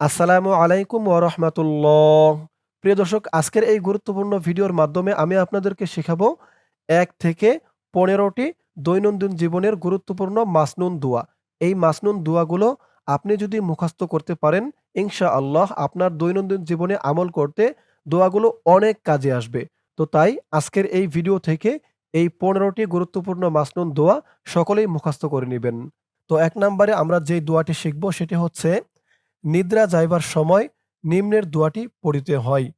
আসসালামু আলাইকুম ওরহমাতুল্লাহ প্রিয় দর্শক, আজকের এই গুরুত্বপূর্ণ ভিডিওর মাধ্যমে আমি আপনাদেরকে শেখাবো এক থেকে পনেরোটি দৈনন্দিন জীবনের গুরুত্বপূর্ণ মাসনুন দোয়া। এই মাসনুন দোয়াগুলো আপনি যদি মুখস্থ করতে পারেন ইনশা আল্লাহ আপনার দৈনন্দিন জীবনে আমল করতে দোয়াগুলো অনেক কাজে আসবে। তো তাই আজকের এই ভিডিও থেকে এই পনেরোটি গুরুত্বপূর্ণ মাসনুন দোয়া সকলেই মুখস্থ করে নেবেন। তো এক নম্বরে আমরা যে দোয়াটি শিখব সেটি হচ্ছে নিদ্রা যাইবার সময় নিম্নের দোয়াটি পড়িতে হয়।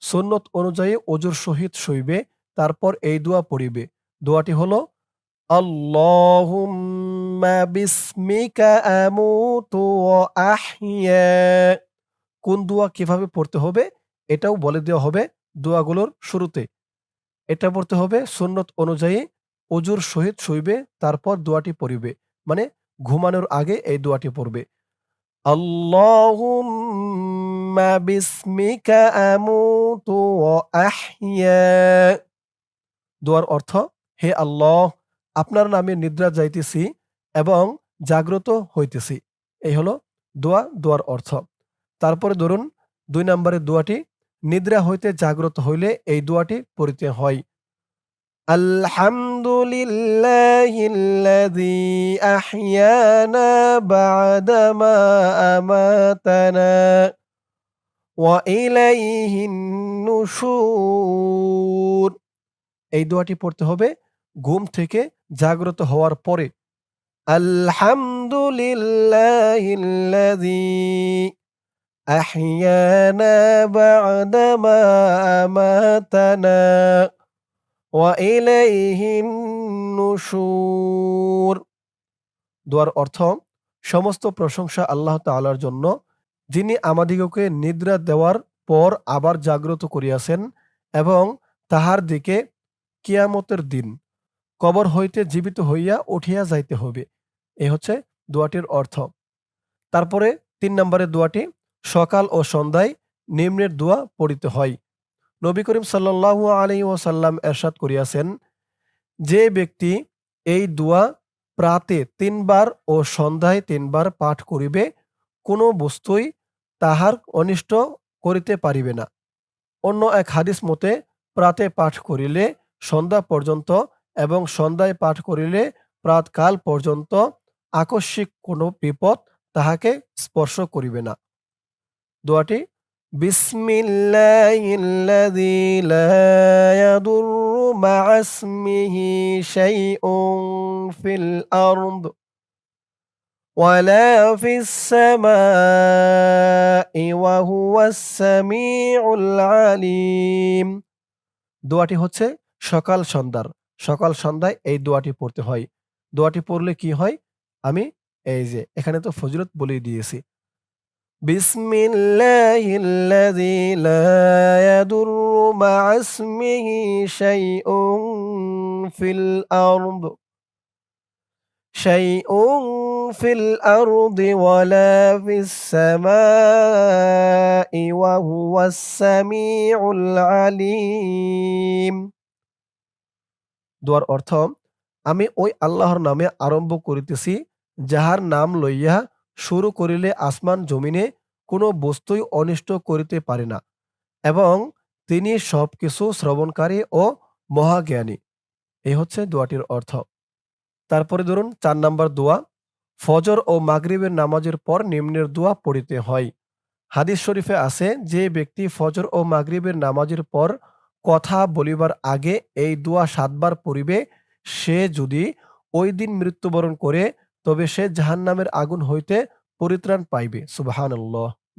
সুন্নত অনুযায়ী অজুর সহিত শইবে, তারপর এই দোয়া পড়িবে। দোয়াটি হলো, আল্লাহুম্মা কোন দোয়া কীভাবে পড়তে হবে, এটাও বলে দেওয়া হবে দোয়াগুলোর শুরুতে। এটা পড়তে হবে সুন্নত অনুযায়ী অজুর সহিত শইবে, তারপর দোয়াটি পড়িবে। মানে ঘুমানোর আগে এই দোয়াটি পড়বে। اللهم باسمك أموت وأحيا দোয়ার অর্থ হে আল্লাহ আপনার নামে নিদ্রা যাইতেছি এবং জাগ্রত হইতেছি এই হলো দোয়া দোয়ার অর্থ তারপরে ধরুন দুই নম্বরের দোয়াটি নিদ্রা হইতে জাগ্রত হইলে এই দোয়াটি পড়িতে হয় الحمد لله الذي أحيانا بعدما أماتنا وإليه النشور এই দোয়াটি পড়তে হবে ঘুম থেকে জাগ্রত হওয়ার পরে আলহামদুলিল্লাহিল্লাযী أحيانا بعدما أماتنا ওয়াইলাইহিন নুশুর। দোয়ার অর্থ, সমস্ত প্রশংসা আল্লাহ তাআলার জন্য, যিনি আমাদিগকে নিদ্রা দেওয়ার পর আবার জাগ্রত করিয়াছেন এবং তাহার দিকে কিয়ামতের দিন কবর হইতে জীবিত হইয়া উঠিয়া যাইতে হবে এ হচ্ছে দোয়াটির অর্থ। তারপরে তিন নম্বরের দোয়াটি সকাল ও সন্ধ্যায় নিম্নের দোয়া পড়িতে হয়। নবী করিম সাল্লাহ আলী ওসাল্লাম এরশাদ করিয়াছেন যে ব্যক্তি এই দোয়া প্রাতে তিনবার ও সন্ধ্যায় তিনবার পাঠ করিবে, কোনো বস্তুই তাহার অনিষ্ট করিতে পারিবে না। অন্য এক হাদিস মতে, প্রাতে পাঠ করিলে সন্ধ্যা পর্যন্ত এবং সন্ধ্যায় পাঠ করিলে প্রাতকাল পর্যন্ত আকস্মিক কোনো বিপদ তাহাকে স্পর্শ করিবে না। দোয়াটি বিসমিল্লাহিল্লাযী লা ইয়াদুররু মা'a ইসমিহি শাইউন ফিল আরদ ولا في السماء وهو السميع العليم দোয়াটি হচ্ছে সকাল সন্ধ্যার সকাল সন্ধ্যায় এই দোয়াটি পড়তে হয় দোয়াটি পড়লে কি হয় আমি এই যে এখানে তো ফজিলত বলেই দিয়েছি بسم الله الذي لا يضر مع اسمه شيء في الأرض شيء في الأرض ولا في السماء وهو السميع العليم দোয়ার অর্থ আমি ওই আল্লাহর নামে আরম্ভ করিতেছি যাহার নাম লইয়া শুরু করিলে আসমান জমিনে কোনো বস্তুই অনিষ্ট করিতে পারে না, এবং তিনি সবকিছু শ্রবণকারী ও মহাজ্ঞানী। এই হচ্ছে দোয়াটির অর্থ। তারপরে ধরুন, চার নাম্বার দোয়া, ফজর ও মাগরিবের নামাজের পর নিম্নের দোয়া পড়িতে হয়। হাদিস শরীফে আছে, যে ব্যক্তি ফজর ও মাগরিবের নামাজের পর কথা বলিবার আগে এই দোয়া সাতবার পড়িবে, সে যদি ওই দিন মৃত্যুবরণ করে তবে সে জাহান্নামের আগুন হইতে পরিত্রাণ পাইবে। সুবাহান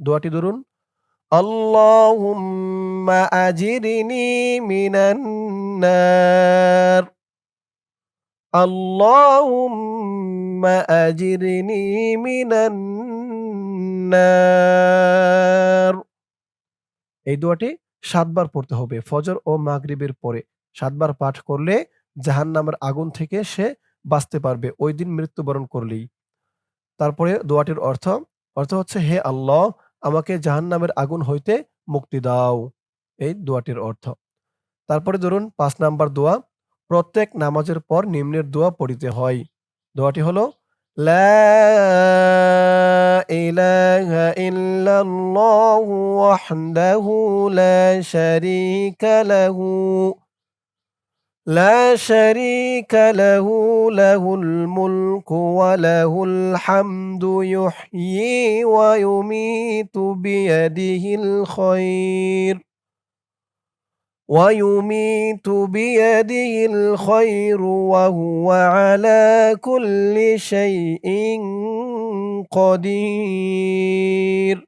দোয়াটি ধরুন। মিনান্নার এই দোয়াটি সাতবার পড়তে হবে, ফজর ও মাগরিবের পরে। সাতবার পাঠ করলে জাহান্নামের আগুন থেকে সে বাঁচতে পারবে। ওই দিন মৃত্যুবরণ করলেই। তারপরে দোয়াটির অর্থ অর্থ হচ্ছে, হে আল্লাহ, আমাকে জাহান নামের আগুন হইতে মুক্তি দাও। এই দোয়াটির অর্থ। তারপরে ধরুন, পাঁচ নাম্বার দোয়া, প্রত্যেক নামাজের পর নিম্নের দোয়া পড়িতে হয়। দোয়াটি হলো لا إله লা শারীকা লাহু। لا شريك له له الملك وله الحمد يحيي ويميت بيده الخير ويميت بيده الخير وهو على كل شيء قدير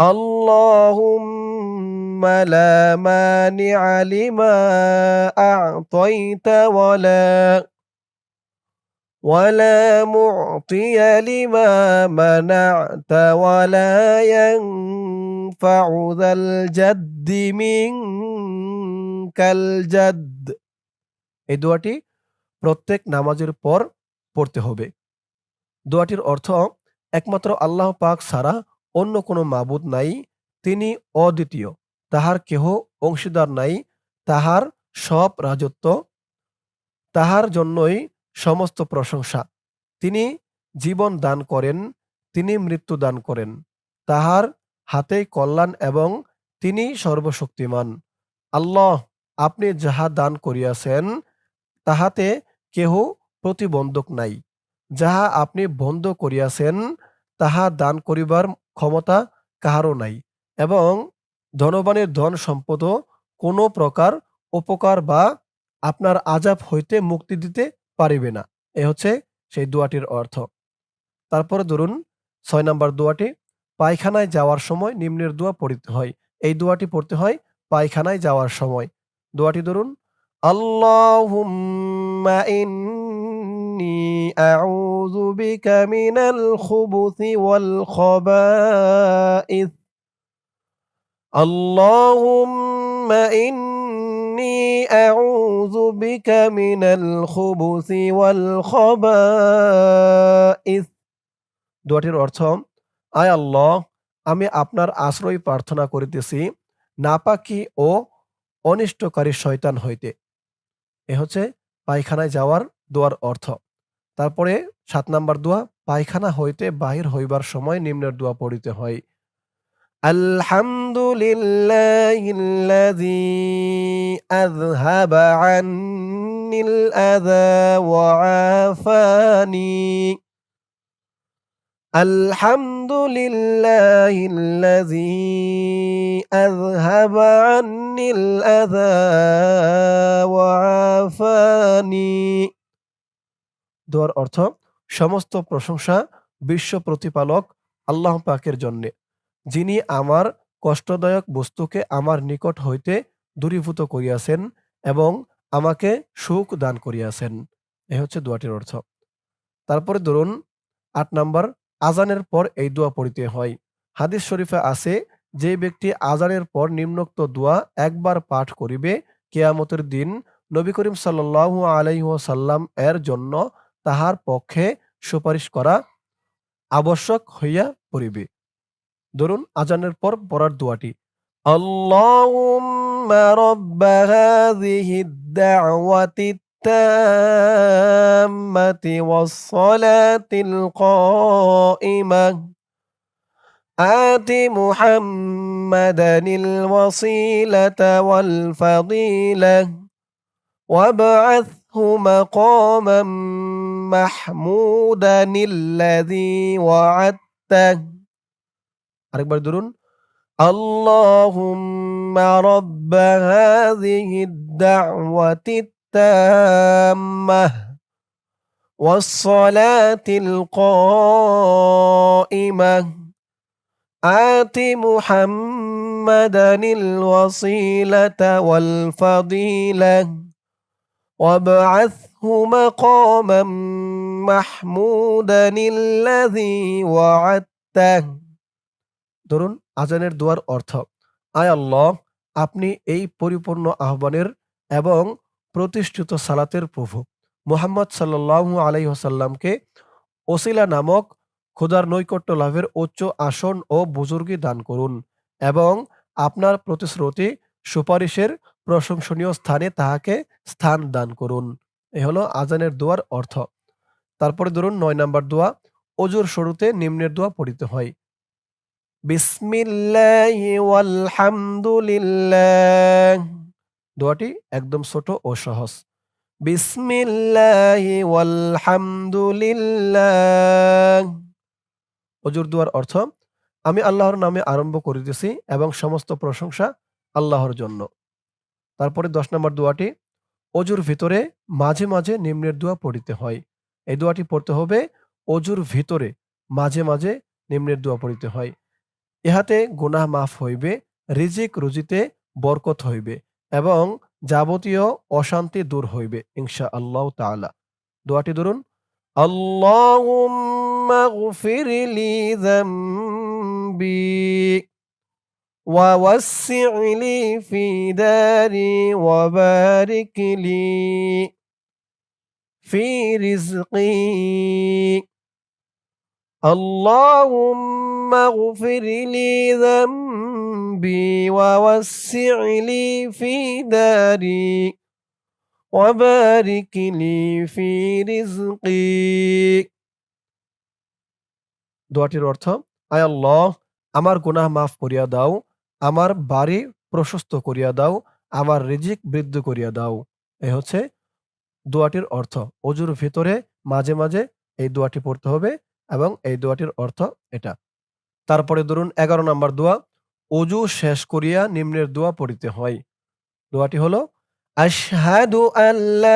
اللهم لا مانع لما أعطيت ولا ولا معطي لما منعت ولا ينفع ذا الجد منك الجد এই দোয়াটি প্রত্যেক নামাজের পর পড়তে হবে দোয়াটির অর্থ একমাত্র আল্লাহ পাক ছাড়া অন্য কোনো মাবুদ নাই তিনি অদ্বিতীয় তাহার কেহ অংশীদার নাই, তাহার সব রাজত্ব, তাহার জন্যই সমস্ত প্রশংসা। তিনি জীবন দান করেন, তিনি মৃত্যু দান করেন। তাহার হাতেই কল্যাণ এবং তিনি সর্বশক্তিমান। আল্লাহ আপনি যাহা দান করিয়াছেন, তাহাতে কেহ প্রতিবন্ধক নাই। যাহা আপনি বন্ধ করিয়াছেন, তাহা দান করিবার ক্ষমতা কাহারও নাই এবং ধনবানের ধন সম্পদও কোনো প্রকার উপকার বা আপনার আজাব হইতে মুক্তি দিতে পারিবে না। এ হচ্ছে সেই দোয়াটির অর্থ। তারপরে ধরুন, ছয় নম্বর দোয়াটি, পায়খানায় যাওয়ার সময় নিম্নের দোয়া পড়িতে হয়। এই দোয়াটি পড়তে হয় পায়খানায় যাওয়ার সময়। দোয়াটি ধরুন খাবাইস। ইন্নী আউযু বিকা মিনাল খুবুসি ওয়াল খাবাইস দোয়াটির অর্থ, আয় আল্লাহ, আমি আপনার আশ্রয় প্রার্থনা করিতেছি, নাপাকি ও অনিষ্টকারী শয়তান হইতে। এ হচ্ছে পায়খানায় যাওয়ার দোয়ার অর্থ। তারপরে সাত নাম্বার দোয়া, পায়খানা হইতে বাহির হইবার সময় নিম্নের দোয়া পড়িতে হয়। আলহামদুলিল্লাহিল্লাযী আযহাবা আন্নিল আযা ওয়া আফানি الحمد لله الذي أذهب عني الأذى وعافاني দোয়ার অর্থ সমস্ত প্রশংসা বিশ্ব প্রতিপালক আল্লাহ পাকের জন্যে যিনি আমার কষ্টদায়ক বস্তুকে আমার নিকট হইতে দূরীভূত করিয়াছেন এবং আমাকে সুখ দান করিয়াছেন। এ হচ্ছে দোয়াটির অর্থ। তারপরে ধরুন, আট নাম্বার, আজানের পর এই দোয়া পড়িতে হয়। হাদিস শরীফে আছে, যে ব্যক্তি আজানের পর নিম্নোক্ত দোয়া একবার পাঠ করিবে, কেয়ামতের দিন নবী করিম সাল্লাল্লাহু আলাইহি ওয়াসাল্লাম এর জন্য তাহার পক্ষে সুপারিশ করা আবশ্যক হইয়া পড়িবে। ধরুন আজানের পর পড়ার দোয়াটি আল্লাহুম্মা রাব্ব হাযিহিদ দাওয়াতি التامة والصلاة القائمة آت محمدا الوصيلة والفضيلة وابعثه مقاما محمودا الذي وعدته আরেকবার ধরুন اللهم رب هذه الدعوة التامة والصلاة القائمة آت محمدا الوصيلة والفضيلة وابعثه مقاما محمودا الذي وعدته ধরুন আজানের দোয়ার অর্থ। আয় আল্লাহ, আপনি এই পরিপূর্ণ আহ্বানের এবং প্রতিষ্ঠিত সালাতের প্রভু। মোহাম্মদ সাল্লাল্লাহু আলাইহি ওয়াসাল্লামকে ওসিলা নামক খোদার নৈকট্য লাভের উচ্চ আসন ও বুজুর্গি দান করুন এবং আপনার প্রতিশ্রুতি, সুপারিশের প্রশংসনীয় স্থানে তাহাকে স্থান দান করুন। এ হলো আজানের দোয়ার অর্থ। তারপরে ধরুন নয় নাম্বার দোয়া অজুর শুরুতে নিম্নের দোয়া পড়িতে হয়। বিসমিল্লাহি ওয়ালহামদুলিল্লাহ দোয়াটি একদম ছোট ও সহজ। বিসমিল্লাহি ওয়ালহামদুলিল্লাহ অজুর দোয়ার অর্থ আমি আল্লাহর নামে আরম্ভ করিতেছি এবং সমস্ত প্রশংসা আল্লাহর জন্য। তারপরে ১০ নম্বর দোয়াটি অজুর ভিতরে মাঝে, মাঝে নিম্নের দোয়া পড়িতে হয়। এই দোয়াটি পড়তে হবে অজুর ভিতরে মাঝে, মাঝে নিম্নের দোয়া পড়িতে হয়। ইহাতে গুনাহ মাফ হইবে, রিজিক রুজিতে বরকত হইবে এবং যাবতীয় অশান্তি দূর হইবে ইনশাআল্লাহু তাআলা। দোয়াটি ধরুন আল্লাহুম্মা গফিরলি যামবি ووسع لي في داري وبارك لي في رزقي اللهم اغفر لي ذنبي ووسع لي في داري وبارك لي في رزقي দোয়াটির অর্থ আয় আল্লাহ আমার গুনাহ মাফ করিয়া দাও আমার বাড়ি প্রশস্ত করিয়া দাও আমার রিজিক বৃদ্ধি করিয়া দাও এ হচ্ছে দোয়াটির অর্থ অজুর ভিতরে মাঝে মাঝে এই দোয়াটি পড়তে হবে এবং এই দোয়াটির অর্থ এটা তারপরে ধরুন এগারো নম্বর দোয়া, অজু শেষ করিয়া নিম্নের দোয়া পড়িতে হয়। দোয়াটি হলো, আশহাদু আল্লাহ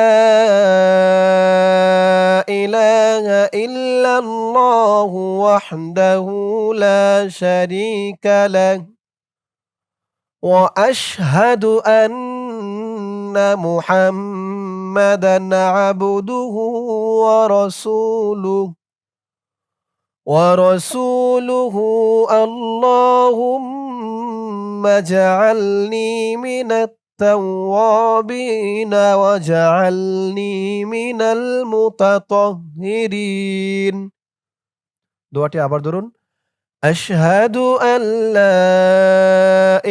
ইলাহা ইল্লাল্লাহু ওয়াহদাহু লা শারীকা লাহ ওয়া আশহাদু আন্না মুহাম্মাদান আবদুহু ওয়া রাসূলুহু। ورسوله اللهم اجعلني من التوابين واجعلني من المتطهرين দোয়াটি আবার ধরুন أشهد أن لا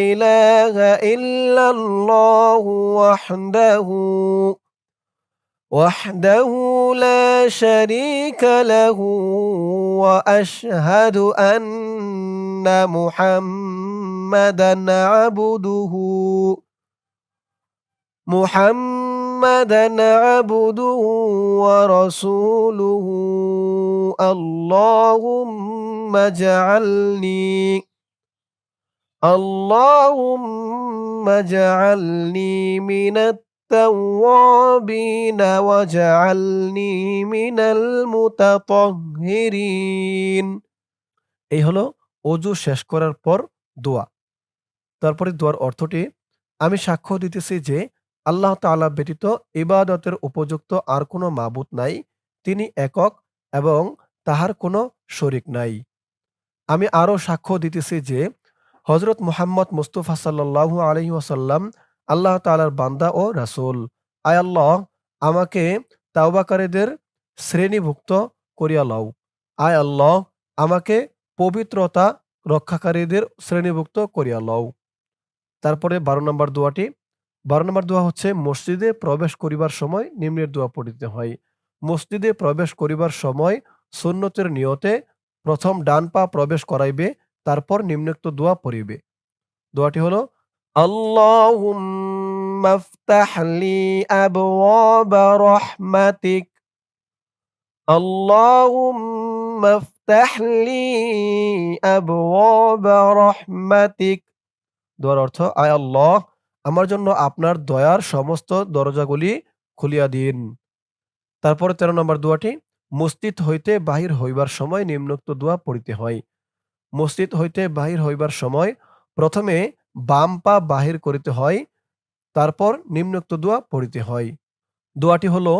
إله إلا الله وحده وحده لا شريك له وأشهد أن محمدا عبده محمدا عبده ورسوله. اللهم اجعلني اللهم اجعلني من التوابين واجعلني من المتطهرين এই হলো অজু শেষ করার পর দোয়া তারপরে দোয়ার অর্থটি আমি সাক্ষ্য দিতেছি যে আল্লাহ তাআলা ব্যতীত ইবাদতের উপযুক্ত আর কোনো মাবুদ নাই তিনি একক এবং তাহার কোনো শরিক নাই আমি আরও সাক্ষ্য দিতেছি যে হজরত মুহাম্মদ মুস্তফা সাল্লাল্লাহু আলহি ওয়াসাল্লাম আল্লাহ তাআলার বান্দা ও রাসূল। আয় আল্লাহ, আমাকে তাওবাকারীদের শ্রেণীভুক্ত করিয়া লও আয় আল্লাহ, আমাকে পবিত্রতা রক্ষাকারীদের শ্রেণীভুক্ত করিয়া লও তারপরে বারো নম্বর দোয়াটি। বারো নম্বর দোয়া হচ্ছে, মসজিদে প্রবেশ করিবার সময় নিম্নের দোয়া পড়িতে হয়। মসজিদে প্রবেশ করিবার সময় সুন্নতের নিয়তে প্রথম ডান পা প্রবেশ করাইবে, তারপর নিম্নোক্ত দোয়া পড়িবে। দোয়াটি হলো আল্লাহুম্মা আফতাহ লি আবওয়াবা রাহমাতিক আল্লাহুম্মা আফতাহ লি আবওয়াবা রাহমাতিক দোয়ার অর্থ, আয় আল্লাহ, আমার জন্য আপনার দয়ার সমস্ত দরজাগুলি খুলিয়া দিন। তারপরে তেরো নম্বর দোয়াটি, মসজিদ হইতে বাহির হইবার সময় নিম্নোক্ত দোয়া পড়িতে হয়। মসজিদ হইতে বাহির হইবার সময় প্রথমে বাম পা বাহির করিতে হয়, তারপর নিম্নোক্ত দোয়া পড়িতে হয়। দোয়াটি হলো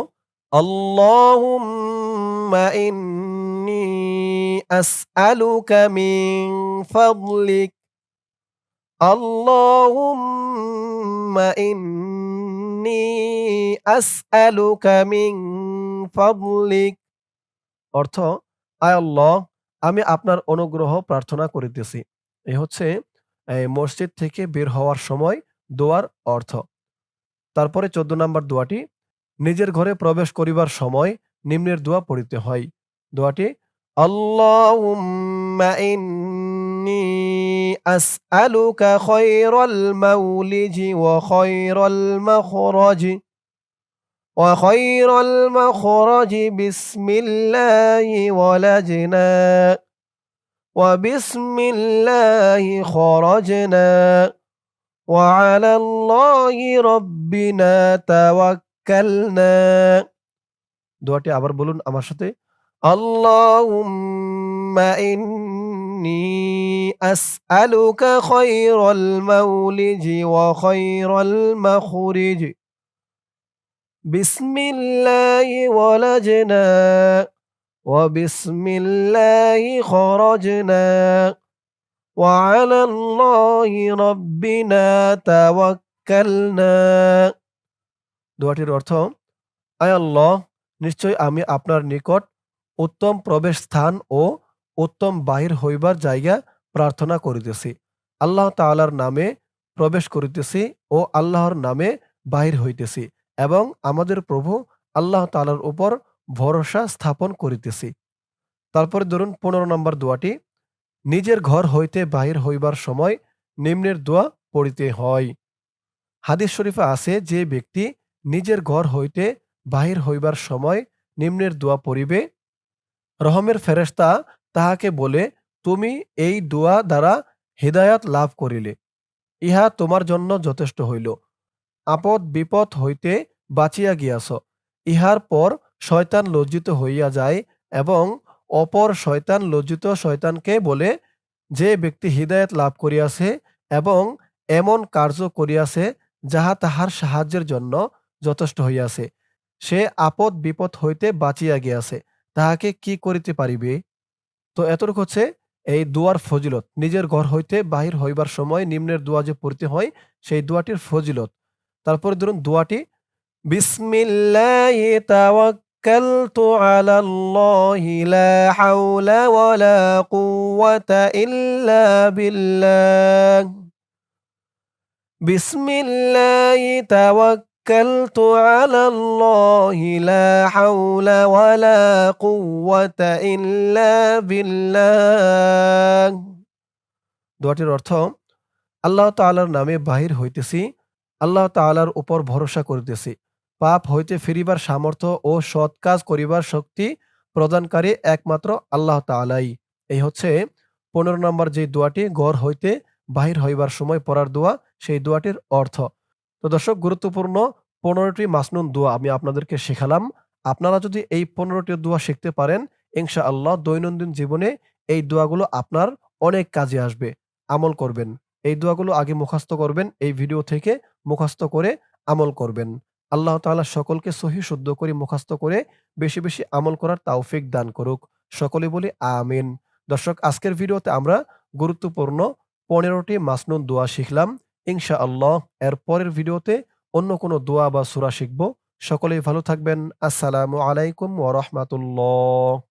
অর্থ, আয় আল্লাহ, আমি আপনার অনুগ্রহ প্রার্থনা করিতেছি। এ হচ্ছে মসজিদ থেকে বের হওয়ার সময় দোয়ার অর্থ তারপরে চোদ্দ নম্বর দোয়াটি নিজের ঘরে প্রবেশ করিবার সময় নিম্নের দোয়া পড়িতে হয় দোয়াটি আল্লাহুম্মা ইন্নী আসআলুকা খায়রাল মাউলিজি ওয়া খায়রাল মাখরাজি وخير المخرج بسم الله ولجنا وبسم الله خرجنا وعلى الله ربنا توكلنا দোয়াটি আবার বলুন আমার সাথে আল্লাহুম্মা ইন্নী আসআলুকা খায়রাল মাউলিজি ওয়া খায়রাল মাখরিজি بسم الله ولجنا وبسم الله خرجنا وعلى الله ربنا توكلنا দোয়াটির অর্থ আয় আল্লাহ নিশ্চয় আমি আপনার নিকট উত্তম প্রবেশ স্থান ও উত্তম বাহির হইবার জায়গা প্রার্থনা করিতেছি আল্লাহ তাআলার নামে প্রবেশ করিতেছি ও আল্লাহর নামে বাহির হইতেছি এবং আমাদের প্রভু আল্লাহ তালার উপর ভরসা স্থাপন করিতেছি। তারপরে ধরুন পনেরো নম্বর দোয়াটি, নিজের ঘর হইতে বাহির হইবার সময় নিম্নের দোয়া পড়িতে হয়। হাদিস শরীফে আছে যে ব্যক্তি নিজের ঘর হইতে বাহির হইবার সময় নিম্নের দোয়া পড়িবে। রহমের ফেরেস্তা তাহাকে বলে, তুমি এই দোয়া দ্বারা হৃদায়ত লাভ করিলে। ইহা তোমার জন্য যথেষ্ট হইল। আপদ বিপদ হইতে বাঁচিয়া গিয়াছ। ইহার পর শয়তান লজ্জিত হইয়া যায় এবং অপর শয়তান লজ্জিত শয়তানকে বলে, যে ব্যক্তি হৃদায়ত লাভ করিয়াছে এবং এমন কার্য করিয়াছে যাহা তাহার সাহায্যের জন্য যথেষ্ট হইয়াছে, সে আপদ বিপদ হইতে বাঁচিয়া গিয়াছে, তাহাকে কি করিতে পারিবে? তো এতটুকু হচ্ছে এই দুয়ার ফজিলত। নিজের ঘর হইতে বাহির হইবার সময় নিম্নের দোয়া যে পড়তে হয়, সেই দোয়াটির ফজিলত। তারপরে ধরুন দোয়াটি, বিসমিল্লাহি তাওয়াক্কালতু আলাল্লাহি লা হাওলা ওয়ালা কুওয়াতা ইল্লা বিল্লাহ বিসমিল্লাহি তাওয়াক্কালতু আলাল্লাহি লা হাওলা ওয়ালা কুওয়াতা ইল্লা বিল্লাহ দোয়াটির অর্থ, আল্লাহ তাআলার নামে বাহির হইতেছি, আল্লাহ তাআলার উপর ভরসা করিতেছি। পাপ হইতে ফিরিবার সামর্থ্য ও সৎ কাজ করিবার শক্তি প্রদানকারী একমাত্র আল্লাহ তাআলাই। এই হচ্ছে পনেরো নম্বর যে দোয়াটি গড় হইতে বাহির হইবার সময় পড়ার দোয়া, সেই দোয়াটির অর্থ। তো দর্শক, গুরুত্বপূর্ণ পনেরোটি মাসনুন দোয়া আমি আপনাদেরকে শেখালাম। আপনারা যদি এই পনেরোটি দোয়া শিখতে পারেন ইনশা আল্লাহ দৈনন্দিন জীবনে এই দোয়াগুলো আপনার অনেক কাজে আসবে। আমল করবেন। এই দোয়াগুলো আগে মুখস্থ করবেন, এই ভিডিও থেকে মুখস্থ করে আমল করবেন। আল্লাহ তাআলা সকলকে সহি শুদ্ধ করে মুখাস্ত করে বেশি বেশি আমল করার তাওফিক দান করুক। সকলে বলি আমিন। দর্শক, আজকের ভিডিওতে আমরা গুরুত্বপূর্ণ পনেরোটি মাসনুন দোয়া শিখলাম। ইনশা আল্লাহ এর পরের ভিডিওতে অন্য কোনো দোয়া বা সুরা শিখব। সকলেই ভালো থাকবেন। আসসালামু আলাইকুম ওরহমাতুল্লাহ রাহমাতুল্লাহ।